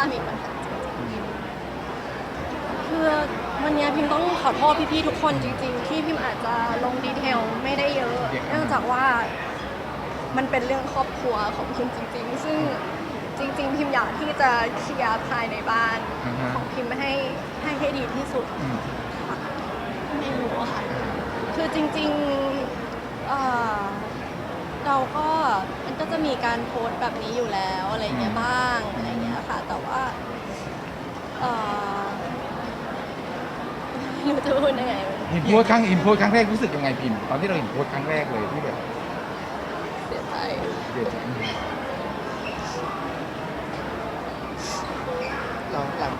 ามีปัญหาจริงๆคือวันเนี้ยพิมต้องขอโทษพี่ๆทุกคนจริง ๆ ที่พิมอาจจะลงดีเทลไม่ได้เยอะ เนื่องจากว่ามันเป็นเรื่องครอบครัวของพิมจริง ๆ ซึ่งจริง ๆ พิมอยากที่จะเคลียร์ภายในบ้านอือฮะของพิมให้ให้ให้ดีที่สุดอืมค่ะไม่รู้อะค่ะคือจริงๆเอ่อเราก็มันก็จะมีการโพสต์แบบนี้อยู่แล้วอะไรเงี้ยบ้างอะไรเงี้ย ค่ะ แต่ว่าเอ่อไม่รู้จะพูดยังไง เห็นโพสต์ครั้งเห็นโพสต์ครั้งแรกรู้สึกยังไงพิมตอนที่เราเห็นโพสต์ครั้งแรกเลยที่แบบเสียใจเด็ดอืมเราหลัง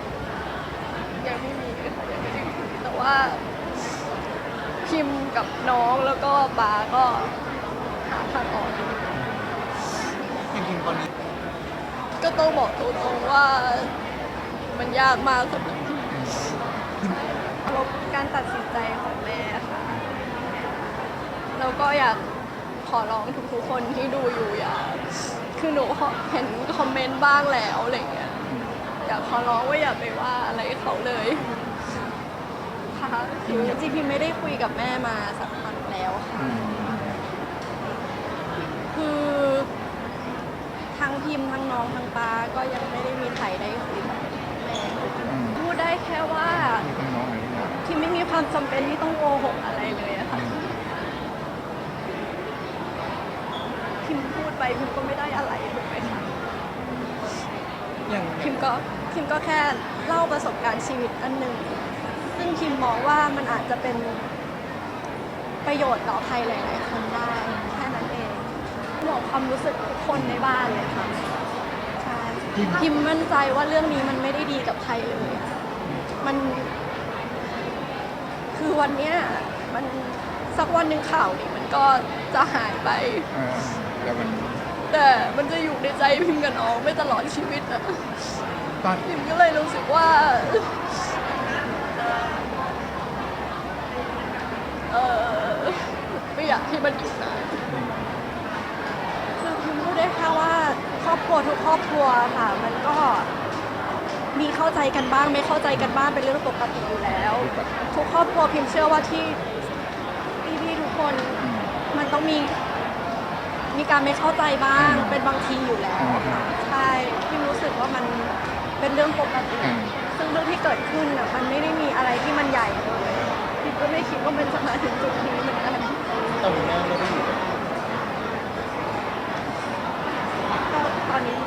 ยังไม่มีค่ะยังไม่ได้คุยแต่ว่าพิมพ์กับน้องแล้วก็ปาก็หาทางออกอยู่ จริงๆตอนนี้ ก็ต้องบอกตรงๆว่ามันยากมากสำหรับพิมเคารพการตัดสินใจของแม่ค่ะ แล้วก็อยากขอร้องทุกๆคนที่ดูอยู่อย่าคือหนูเห็นคอมเมนต์บ้างแล้วอะไรเงี้ยอยากขอร้องว่าอย่าไปว่าอะไรเขาเลยค่ะจริงๆพิมไม่ได้คุยกับแม่มาสักพักแล้วค่ะ อืม คือทั้ง พิมพ์ทั้งน้องทั้งปาก็ยังไม่ได้มีใครได้คุยกับแม่อืมพูดได้แค่ว่ามีทั้งน้องอะไรที่มาพิมไม่มีความจำเป็นที่ต้องโกหกอะไรเลยอะค่ะพิมพูดไปพิมก็ไม่ได้อะไรถูกไหมคะอย่างพิมก็พิมก็แค่เล่าประสบการณ์ชีวิตอันหนึ่งซึ่งพิมมองว่ามันอาจจะเป็นประโยชน์ต่อใครหลายๆคนได้แค่นั้น เองบอกความรู้สึกทุกคนในบ้านเลยค่ะใช่พิมมั่นใจว่าเรื่องนี้มันไม่ได้ดีกับใครเลยอะมัน คือวันเนี้ยมันสักวันหนึ่งข่าวนี้มันก็จะหายไป เออแต่มันแต่มันจะอยู่ในใจพิมกับน้องไม่ตลอดชีวิตอะตอนพิมก็เลยรู้สึกว่า เออไม่อยากให้มันอยู่นานคือพิมพูดได้แค่ว่าค รอบครัวทุกครอบครัวค่ะ มันก็มีเข้าใจกันบ้าง ไม่เข้าใจกันบ้างเป็นเรื่องปกติอยู่แล้ว ทุกครอบครัวพิมเชื่อว่าที่พี่ๆทุกคนอืมมันต้องมีมีการไม่เข้าใจบ้างเป็นบางทีอยู่แล้วค่ะใช่พิมรู้สึกว่ามันเป็นเรื่องปกติอืมซึ่งเรื่องที่เกิดขึ้นน่ะมันไม่ได้มีอะไรที่มันใหญ่เลยพิมก็ไม่คิดว่ามันจะมาถึงจุดนี้เหมือนกัน ตอนนี้แม่ไม่ได้อยู่กับ ก็ตอนนี้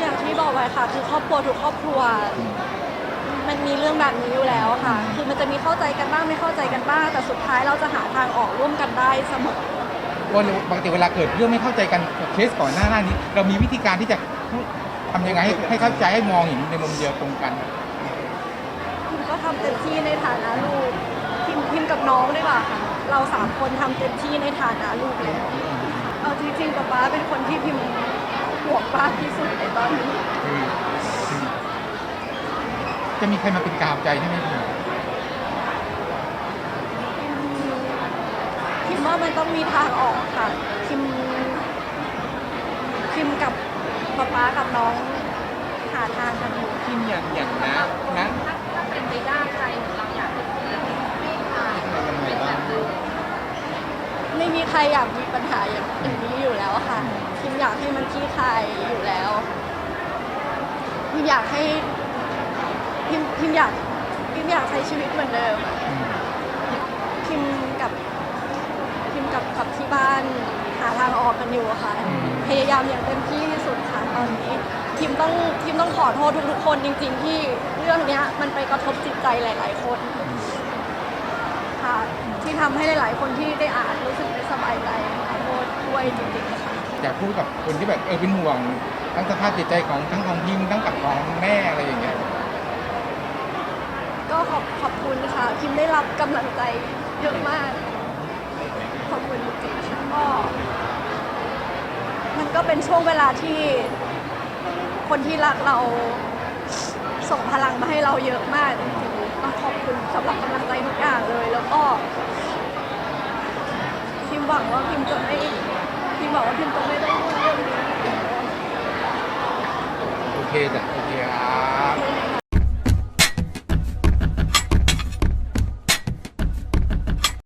อย่างที่ บอกไว้ค่ะ คือครอบครัวทุกครอบครัว มันมีเรื่องแบบนี้อยู่แล้วค่ะ คือมันจะมีเข้าใจกันบ้างไม่เข้าใจกันบ้าง แต่สุดท้ายเราจะหาทางออกร่วมกันได้เสมอวันปกติเวลาเกิดเรื่องไม่เข้าใจกันกับเคสก่อนหน้าหน้านี้ เรามีวิธีการที่จะทำยังไงให้ให้เข้าใจให้มองเห็นในมุมเดียวตรงกันพิมก็ทำเต็มที่ในฐานะลูกพิมพิมกับน้องดีกว่าค่ะ เราสามคนทำเต็มที่ในฐานะลูกแล้วเอาจริงๆป๊าป๊าเป็นคนที่พิม ห่วงมากที่สุดในตอนนี้ จะมีใครมาเป็นกาวใจใช่ไหมพี่พิมว่ามันต้องมีทางออกค่ะพิมพิมกับป๊าป๊ากับน้องหาทางกันอยู่พิมอย่างอย่างนะนะถ้าเป็นไปได้ใจของเราอยากเรื่องนี้ไม่ผ่านไม่มีใครอยากมีปัญหาอย่างอย่างนี้อยู่แล้วค่ะ พิม อยากให้มันคลี่คลายอยู่แล้วพิมอยากให้พิมพิมอยากพิมอยากใช้ชีวิตเหมือนเดิมอะอืมพิมกับพิมกับกับที่บ้านหาทางออกกันอยู่อะค่ะ พยายามอย่างเต็มที่ที่สุดค่ะตอนนี้พิมต้องพิมต้องขอโทษทุกๆคนจริง ๆ ที่เรื่องเนี้ยมันไปกระทบจิตใจหลาย ๆ คนค่ะที่ทำให้หลาย ๆ คนที่ได้อ่านรู้สึกไม่สบายใจขอโทษด้วยจริงๆค่ะ อยากพูดกับคนที่แบบเออเป็นห่วง ทั้งสภาพจิตใจของทั้งของพิมทั้งกับของแม่อะไรอย่างเงี้ยก็ขอบขอบคุณค่ะพิมได้รับกำลังใจเยอะมาก ขอบคุณจริงๆค่ะก็มันก็เป็นช่วงเวลาที่คนที่รักเราส่งพลังมาให้เราเยอะมากจริงๆต้องขอบคุณสำหรับกำลังใจทุกอย่างเลย แล้วก็พิมหวังว่าพิมจะไม่ พิมบอกว่าพิมจะไม่ต้องพูดเรื่องนี้ โอเคจ้ะโอเคครับ